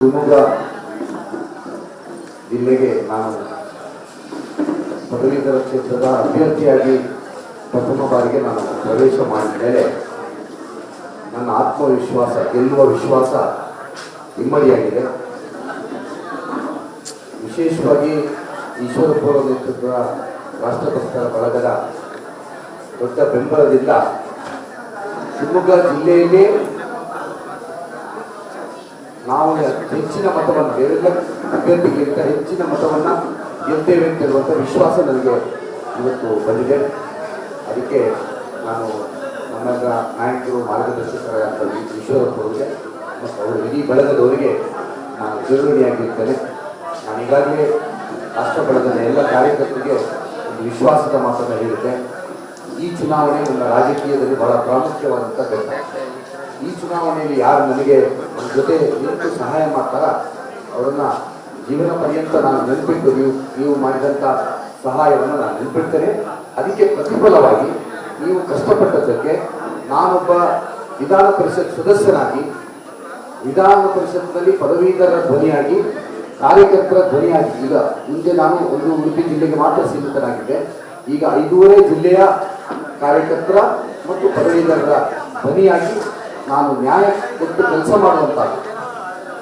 ಶಿವಮೊಗ್ಗ ಜಿಲ್ಲೆಗೆ ನಾನು ಪದವೀಧರ ಕ್ಷೇತ್ರದ ಅಭ್ಯರ್ಥಿಯಾಗಿ ಪ್ರಥಮ ಬಾರಿಗೆ ನಾನು ಪ್ರವೇಶ ಮಾಡಿದ ನನ್ನ ಆತ್ಮವಿಶ್ವಾಸ, ಗೆಲ್ಲುವ ವಿಶ್ವಾಸ ಇಮ್ಮಡಿಯಾಗಿದೆ ವಿಶೇಷವಾಗಿ ಈಶ್ವರಪುರ ನೇತೃತ್ವದ ರಾಷ್ಟ್ರಭಕ್ತರ ಬಳಗದ ದೊಡ್ಡ ಬೆಂಬಲದಿಂದ ಶಿವಮೊಗ್ಗ ಜಿಲ್ಲೆಯಲ್ಲೇ ನಾವು ಹೆಚ್ಚಿನ ಮತವನ್ನು ಬೇರೆಲ್ಲ ಅಭ್ಯರ್ಥಿಗಿಂತ ಹೆಚ್ಚಿನ ಮತವನ್ನು ಗೆಲ್ತೇವೆ ಅಂತ ಹೇಳುವಂಥ ವಿಶ್ವಾಸ ನನಗೆ ಇವತ್ತು ಬಂದಿದೆ. ಅದಕ್ಕೆ ನಾನು ನನ್ನ ನಾಯಕರು ಮಾರ್ಗದರ್ಶಕರಾದಂಥ ಈಶ್ವರಪ್ಪರಿಗೆ ಮತ್ತು ಅವರು ಇಡೀ ಬಳಗದವರಿಗೆ ನಾನು ಚಿರಋಣಿಯಾಗಿರ್ತೇನೆ ನಾನು ಈಗಾಗಲೇ ರಾಷ್ಟ್ರ ಬಳಗದ ಎಲ್ಲ ಕಾರ್ಯಕರ್ತರಿಗೆ ಒಂದು ವಿಶ್ವಾಸದ ಮಾತನ್ನು ಹೇಳಿದ್ದೆ ಈ ಚುನಾವಣೆ ನನ್ನ ರಾಜಕೀಯದಲ್ಲಿ ಬಹಳ ಪ್ರಾಮುಖ್ಯವಾದಂಥ ಘಟ್ಟ. ಈ ಚುನಾವಣೆಯಲ್ಲಿ ಯಾರು ನನಗೆ ಜೊತೆ ನಿಂತು ಸಹಾಯ ಮಾಡ್ತಾರ, ಅವರನ್ನು ಜೀವನ ಪರ್ಯಂತ ನಾನು ನೆನಪಿಟ್ಟು ನೀವು ನೀವು ಮಾಡಿದಂಥ ಸಹಾಯವನ್ನು ನಾನು ನೆನಪಿಡ್ತೇನೆ. ಅದಕ್ಕೆ ಪ್ರತಿಫಲವಾಗಿ ನೀವು ಕಷ್ಟಪಟ್ಟದ್ದಕ್ಕೆ ನಾನೊಬ್ಬ ವಿಧಾನ ಪರಿಷತ್ ಸದಸ್ಯನಾಗಿ, ವಿಧಾನ ಪರಿಷತ್ನಲ್ಲಿ ಪದವೀಧರ ಧ್ವನಿಯಾಗಿ, ಕಾರ್ಯಕರ್ತರ ಧ್ವನಿಯಾಗಿ ಈಗ ಮುಂದೆ ನಾನು ಒಂದು ಉಡುಪಿ ಜಿಲ್ಲೆಗೆ ಮಾತ್ರ ಸೀಮಿತನಾಗಿದ್ದೆ. ಈಗ ಐದೂವರೆ ಜಿಲ್ಲೆಯ ಕಾರ್ಯಕರ್ತರ ಮತ್ತು ಪದವೀಧರರ ಧ್ವನಿಯಾಗಿ ನಾನು ನ್ಯಾಯ ಕೊಟ್ಟು ಕೆಲಸ ಮಾಡುವಂಥ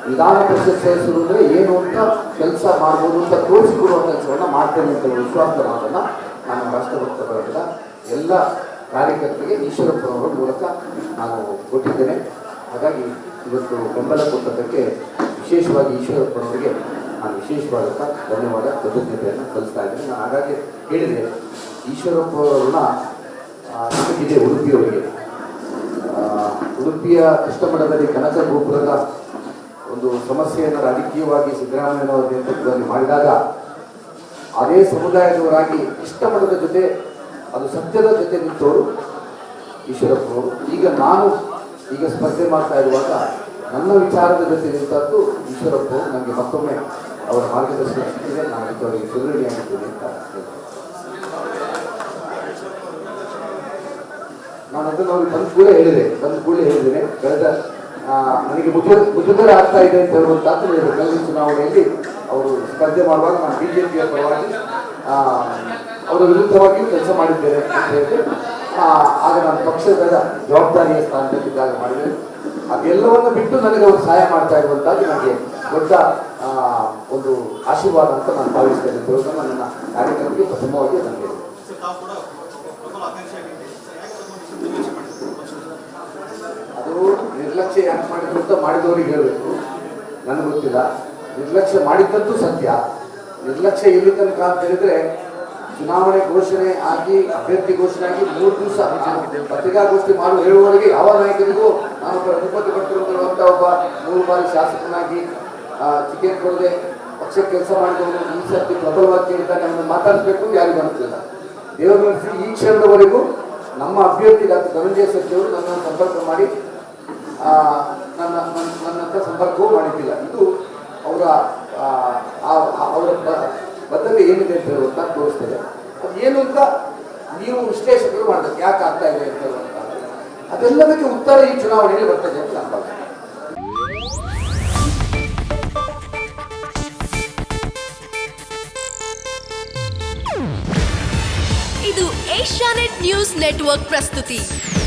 ವಿಧಾನ ಪರಿಷತ್ ಸದಸ್ಯರು ಅಂದರೆ ಏನು ಅಂತ ಕೆಲಸ ಮಾಡ್ಬೋದು ಅಂತ ತೋರಿಸಿಕೊಡುವ ಕೆಲಸವನ್ನು ಮಾಡ್ತೇನೆ ಅಂತ ವಿಶ್ವಾಸ ಮಾಡೋಣ ನಾನು ರಾಷ್ಟ್ರಭಕ್ತ ಬಳಗದ ಎಲ್ಲ ಕಾರ್ಯಕರ್ತರಿಗೆ ಈಶ್ವರಪ್ಪನವರ ಮೂಲಕ ನಾನು ಕೊಟ್ಟಿದ್ದೇನೆ. ಹಾಗಾಗಿ ಇವತ್ತು ಬೆಂಬಲ ಕೊಟ್ಟದ್ದಕ್ಕೆ ವಿಶೇಷವಾಗಿ ಈಶ್ವರಪ್ಪನವರಿಗೆ ನಾನು ವಿಶೇಷವಾದಂಥ ಧನ್ಯವಾದ, ಕೃತಜ್ಞತೆಯನ್ನು ಕಲಿಸ್ತಾ ಇದ್ದೀನಿ. ನಾನು ಹಾಗಾಗಿ ಹೇಳಿದೆ ಈಶ್ವರಪ್ಪ ನಮಗಿದೆ ಉಡುಪಿಯವರಿಗೆ ಉಡುಪಿಯ ಕೃಷ್ಣಮಠದಲ್ಲಿ ಕನಕ ಗೋಪುರದ ಒಂದು ಸಮಸ್ಯೆಯನ್ನು ರಾಜಕೀಯವಾಗಿ ಸಿದ್ದರಾಮಯ್ಯನವರ ನೇತೃತ್ವದಲ್ಲಿ ಮಾಡಿದಾಗ ಅದೇ ಸಮುದಾಯದವರಾಗಿ ಕೃಷ್ಣಮಠದ ಜೊತೆ, ಅದು ಸತ್ಯದ ಜೊತೆ ನಿಂತವರು ಈಶ್ವರಪ್ಪನವರು. ಈಗ ನಾನು ಈಗ ಸ್ಪರ್ಧೆ ಮಾಡ್ತಾ ಇರುವಾಗ ನನ್ನ ವಿಚಾರದ ಜೊತೆ ನಿಂತದ್ದು ಈಶ್ವರಪ್ಪನವರು ನನಗೆ ಮತ್ತೊಮ್ಮೆ ಅವರ ಮಾರ್ಗದರ್ಶನ ಸಿಕ್ಕಿದೆ. ನಾನು ಅವರಿಗೆ ಸುರುಳಿಯಾಗಿದ್ದೇನೆ ಅಂತ ಹೇಳ್ತೀನಿ. ನಾನು ಅದನ್ನು ಅವ್ರಿಗೆ ಬಂದ ಕೂಡ ಹೇಳಿದೆ. ಬಂದ ಕೂಡಲೇ ಹೇಳಿದ್ದೇನೆ. ಕಳೆದ ನನಗೆ ಮುಜು ಮುಜುಗರ ಆಗ್ತಾ ಇದೆ ಅಂತ ಹೇಳುವಂತ ಹೇಳಿದೆ ಕಳೆದ ಚುನಾವಣೆಯಲ್ಲಿ ಅವರು ಸ್ಪರ್ಧೆ ಮಾಡುವಾಗ ನಾನು ಬಿಜೆಪಿಯ ಪರವಾಗಿ ಆ, ಅವರ ವಿರುದ್ಧವಾಗಿ ಕೆಲಸ ಮಾಡಿದ್ದೇನೆ ಅಂತ ಹೇಳಿದೆ ಆಗ ನಾನು ಪಕ್ಷದ ಜವಾಬ್ದಾರಿಯ ಸ್ಥಾನದಲ್ಲಿದ್ದಾಗ ಮಾಡಿದೆ. ಅದೆಲ್ಲವನ್ನು ಬಿಟ್ಟು ನನಗೆ ಅವರು ಸಹಾಯ ಮಾಡ್ತಾ ಇರುವಂತಹದ್ದು ನನಗೆ ದೊಡ್ಡ ಒಂದು ಆಶೀರ್ವಾದ ಅಂತ ನಾನು ಭಾವಿಸ್ತೇನೆ ಅಂತ ನನ್ನ ಕಾರ್ಯಕ್ರಮಕ್ಕೆ ಪ್ರಥಮವಾಗಿ ನನಗೆ ಸರ್ ತಾವು ಕೂಡ ಪ್ರಬಲ ಆಕಾಂಕ್ಷಿಯಾಗಿದ್ದೀರಿ ಸರ್ ಯಾಕೆ ತಮ್ಮ ನಿರ್ಲಕ್ಷ್ಯ ಮಾಡಿದ್ರು ಪಕ್ಷದ ಅದು ನಿರ್ಲಕ್ಷ್ಯ ಯಾಕೆ ಮಾಡಿದ್ರು ಅಂತ ಮಾಡಿದವರಿಗೆ ಹೇಳಬೇಕು. ನನಗೆ ಗೊತ್ತಿಲ್ಲ. ನಿರ್ಲಕ್ಷ್ಯ ಮಾಡಿದ್ದಂತೂ ಸತ್ಯ. ನಿರ್ಲಕ್ಷ್ಯ ಎಲ್ಲಿ ತನಕ ಅಂತ ಹೇಳಿದ್ರೆ ಚುನಾವಣೆ ಘೋಷಣೆ ಆಗಿ, ಅಭ್ಯರ್ಥಿ ಘೋಷಣೆ ಆಗಿ ಮೂರು ದಿವಸ ಪತ್ರಿಕಾಗೋಷ್ಠಿ ಮಾಡುವ ಹೇಳುವವರೆಗೆ ಯಾವ ನಾಯಕರಿಗೂ ನಾನು ಅನುಮತಿ ಪಟ್ಟಿರುವಂತ ಒಬ್ಬ ಮೂರು ಬಾರಿ ಶಾಸಕನಾಗಿ ಟಿಕೆಟ್ ಕೊಡದೆ ಪಕ್ಷಕ್ಕೆ ಕೆಲಸ ಮಾಡಿದವರು ಈ ಸರ್ತಿ ಪ್ರಬಲವಾಗಿ ಕೇಳಿದಾಗ ನಮ್ಮನ್ನು ಮಾತಾಡಿಸ್ಬೇಕು ಯಾರಿಗೂ ಅನಿಸ್ತಿಲ್ಲ. ದೇವರ ಈ ಕ್ಷಣದವರೆಗೂ ನಮ್ಮ ಅಭ್ಯರ್ಥಿ ಡಾಕ್ಟರ್ ಧನಂಜಯ ಸಚಿವರು ನನ್ನನ್ನು ಸಂಪರ್ಕ ಮಾಡಿ ನನ್ನ ನನ್ನ ಹತ್ರ ಸಂಪರ್ಕವೂ ಮಾಡಿದ್ದಿಲ್ಲ. ಇದು ಅವರ ಅವರ ಬದ್ಧತೆ ಏನಿದೆ ಅಂತ ಹೇಳುವಂತ ತೋರಿಸ್ತದೆ. ಅದು ಏನು ಅಂತ ನೀವು ವಿಶ್ಲೇಷಕರು ಮಾಡಬೇಕು. ಯಾಕೆ ಆಗ್ತಾ ಇದೆ ಅಂತ ಹೇಳುವಂತ ಅದೆಲ್ಲದಕ್ಕೆ ಉತ್ತರ ಈ ಚುನಾವಣೆಯಲ್ಲಿ ಬರ್ತದೆ ಅಂತ ನಾನು. ಇದು ಏಷ್ಯಾನೆಟ್ ನ್ಯೂಸ್ ನೆಟ್ವರ್ಕ್ ಪ್ರಸ್ತುತಿ.